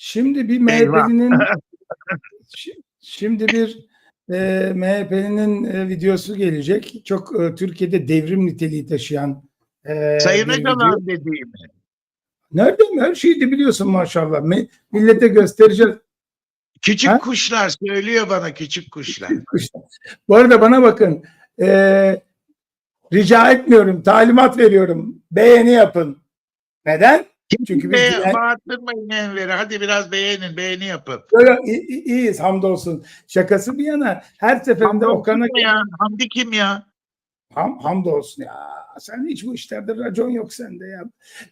Şimdi bir. MHP'nin şi- şimdi bir e, MHP'nin e, videosu gelecek. Çok e, Türkiye'de devrim niteliği taşıyan e, Sayın. Öcalan dediğim. Nereden her şeyi de biliyorsun maşallah. Me- millete göstereceğiz. Küçük Ha? kuşlar söylüyor bana küçük kuşlar. Bu arada bana bakın. e, rica etmiyorum. Talimat veriyorum. Beğeni yapın. Neden? Çünkü biz diğer- bağırtırmayın Enver'i. Hadi biraz beğenin, beğeni yapın. Böyle iyi- iyi- iyiyiz hamdolsun. Şakası bir yana her seferinde Hamdi Okan'a kim ya? Hamdi kim ya? ham, hamdolsun ya. Sen hiç bu işlerde racon yok sende ya.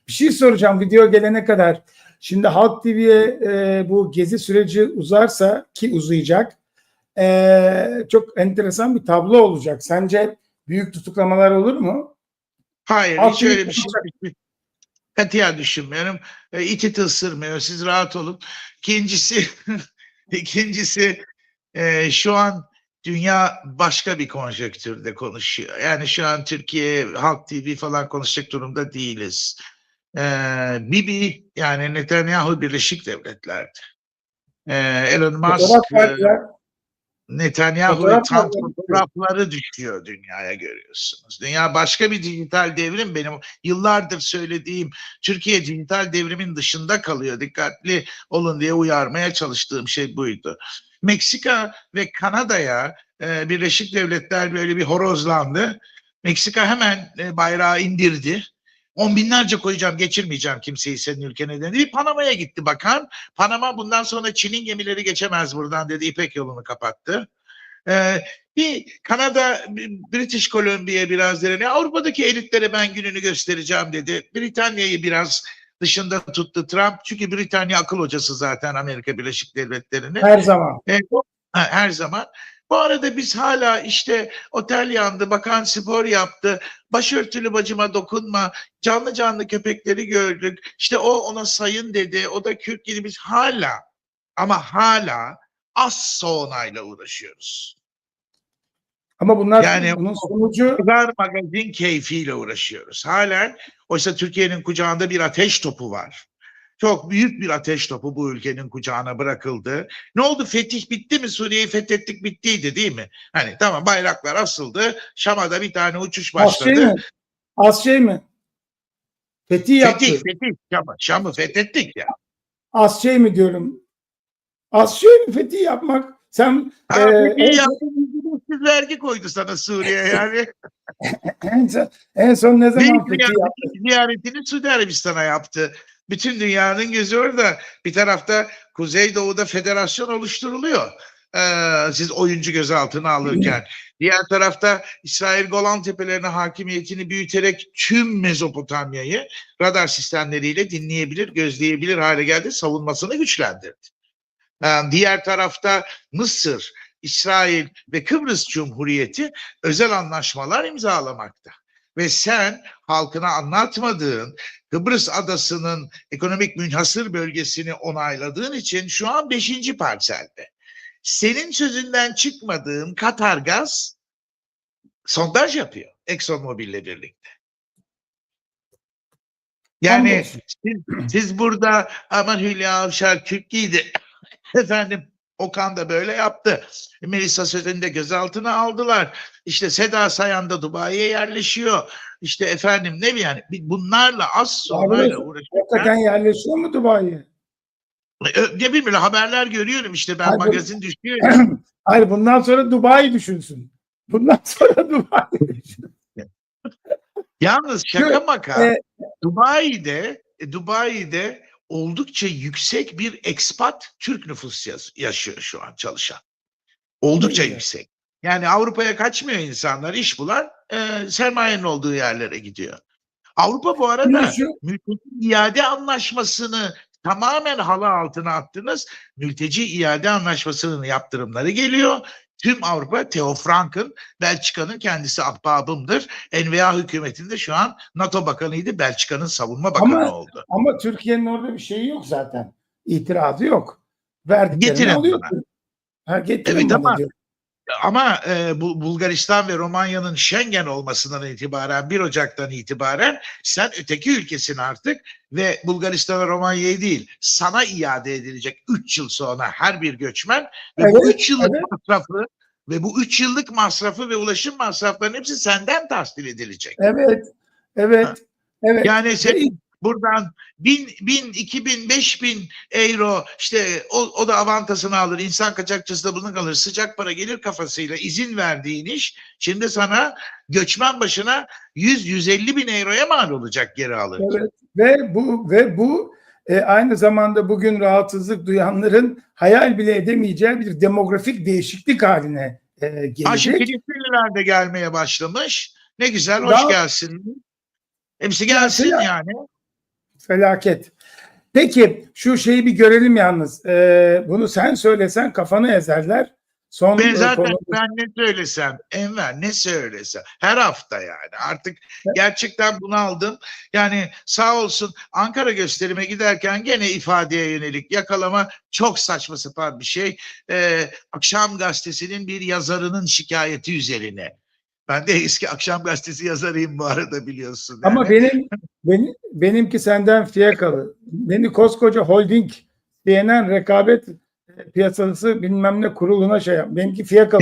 Bir şey soracağım video gelene kadar. Şimdi Halk TV'ye e, bu gezi süreci uzarsa ki uzayacak e, çok enteresan bir tablo olacak. Sence büyük tutuklamalar olur mu? Hayır, Halk hiç öyle bir şey katiyen düşünmüyorum. E, İti de ısırmıyor. Siz rahat olun. İkincisi, ikincisi e, şu an dünya başka bir konjektürde konuşuyor. Yani şu an Türkiye Halk TV falan konuşacak durumda değiliz. E, Bibi yani Netanyahu Birleşik Devletler'de. E, Elon Musk Fotoğraf Netanyahu ve Trump fotoğrafları düşüyor dünyaya görüyorsunuz. Dünya başka bir dijital devrim benim yıllardır söylediğim Türkiye dijital devrimin dışında kalıyor. Dikkatli olun diye uyarmaya çalıştığım şey buydu. Meksika ve Kanada'ya e, Birleşik Devletler böyle bir horozlandı. Meksika hemen e, bayrağı indirdi. On binlerce koyacağım, geçirmeyeceğim kimseyi senin ülkene dedi. Bir Panama'ya gitti bakan. Panama bundan sonra Çin'in gemileri geçemez buradan dedi. İpek yolunu kapattı. Ee, bir Kanada, British Columbia biraz direniyor. Avrupa'daki elitlere ben gününü göstereceğim dedi. Britanya'yı biraz dışında tuttu Trump. Çünkü Britanya akıl hocası zaten Amerika Birleşik Devletleri'ni. Her zaman. E, ha, her zaman. Bu arada biz hala işte otel yandı, bakan spor yaptı, başörtülü bacıma dokunma, canlı canlı köpekleri gördük. İşte o ona sayın dedi, o da Kürt gibi biz hala ama hala az sonayla uğraşıyoruz. Ama bunlar Yani- bunun sonucu Pazar magazin keyfiyle uğraşıyoruz. Halen oysa Türkiye'nin kucağında bir ateş topu var. Çok büyük bir ateş topu bu ülkenin kucağına bırakıldı. Ne oldu? Fetih bitti mi? Suriye'yi fethettik bittiydi değil mi? Hani tamam bayraklar asıldı. Şam'a da bir tane uçuş az şey başladı. mi? Az şey mi? Fethi yaptı. Fetih, fetih. Şam'ı, Şam'ı fethettik ya. Az şey mi diyorum? Az şey mi fethi yapmak? Sen Ha, e, fetih en, yaptı, ücretsiz vergi koydu sana Suriye yani. en, son, en son ne zaman ziyaretini, yaptı? ziyaretini Suudi Arabistan'a yaptı. Bütün dünyanın gözü orada. Bir tarafta Kuzeydoğu'da federasyon oluşturuluyor. Ee, siz oyuncu gözaltına alırken. Diğer tarafta İsrail Golan Tepelerine hakimiyetini büyüterek tüm Mezopotamya'yı radar sistemleriyle dinleyebilir, gözleyebilir hale geldi. Savunmasını güçlendirdi. Ee, diğer tarafta Mısır, İsrail ve Kıbrıs Cumhuriyeti özel anlaşmalar imzalamakta. Ve sen halkına anlatmadığın Kıbrıs adasının ekonomik münhasır bölgesini onayladığın için şu an beşinci parselde. Senin sözünden çıkmadığın Katar Gaz sondaj yapıyor ExxonMobil'le birlikte. Yani siz, siz burada aman Hülya Avşar Türk giydi. Efendim Okan da böyle yaptı. Melisa Sözen'i de gözaltına aldılar. İşte Seda Sayan da Dubai'ye yerleşiyor. İşte efendim ne bileyim yani bunlarla az sonrayla uğraşırken Hakikaten yerleşiyor mu Dubai'ye? Ö- ne bileyim böyle haberler görüyorum işte ben Hayır, magazin düşüyor. Hayır bundan sonra Dubai düşünsün. Bundan sonra Dubai düşünsün. Yalnız şaka maka e- Dubai'de e, Dubai'de oldukça yüksek bir ekspat Türk nüfus yaşıyor şu an çalışan. Oldukça Evet. yüksek. Yani Avrupa'ya kaçmıyor insanlar, iş bulan e, sermayenin olduğu yerlere gidiyor. Avrupa bu arada mülteci iade anlaşmasını tamamen halı altına attınız. Mülteci iade anlaşmasının yaptırımları geliyor. Tüm Avrupa Theo Frank'ın Belçika'nın kendisi ahbabımdır. NVA hükümetinde şu an NATO bakanıydı. Belçika'nın savunma bakanı Ama- oldu. Ama Türkiye'nin orada bir şeyi yok zaten. İtirazı yok. Verdiklerini Getirin alıyor. Ha, Evet ama- diyor. Ama e, bu Bulgaristan ve Romanya'nın Schengen olmasından itibaren 1 Ocak'tan itibaren sen öteki ülkesin artık ve Bulgaristan'a Romanya'yı değil sana iade edilecek 3 yıl sonra her bir göçmen ve bu Evet, 3 yıllık evet. masrafı ve bu 3 yıllık masrafı ve ulaşım masraflarının hepsi senden tahsil edilecek. Evet. Evet. Evet. Yani senin buradan bin, bin, iki bin, beş bin euro işte o, o da avantasını alır. insan kaçakçısı da bunu kalır. Sıcak para gelir kafasıyla izin verdiğin iş şimdi sana göçmen başına 100-150 bin euroya mal olacak geri alır. Evet. Ve bu ve bu e, aynı zamanda bugün rahatsızlık duyanların hayal bile edemeyeceği bir demografik değişiklik haline e, gelecek. Filistinliler de gelmeye başlamış. Ne güzel hoş Daha- gelsin. Hepsi gelsin Mesela- yani. Felaket. Peki şu şeyi bir görelim yalnız. E, bunu sen söylesen kafanı ezerler. Son Ben e, zaten konu- ben ne söylesem Enver ne söylesem her hafta yani artık gerçekten bunu aldım. Yani sağ olsun Ankara gösterime giderken gene ifadeye yönelik yakalama çok saçma sapan bir şey. Ee, Akşam gazetesinin bir yazarının şikayeti üzerine. Ben de eski Akşam gazetesi yazarıyım bu arada biliyorsun. Ama yani. benim, benim benimki senden fiyakalı. Beni koskoca holding CNN rekabet piyasası bilmem ne kuruluna şey yap. Benimki fiyakalı.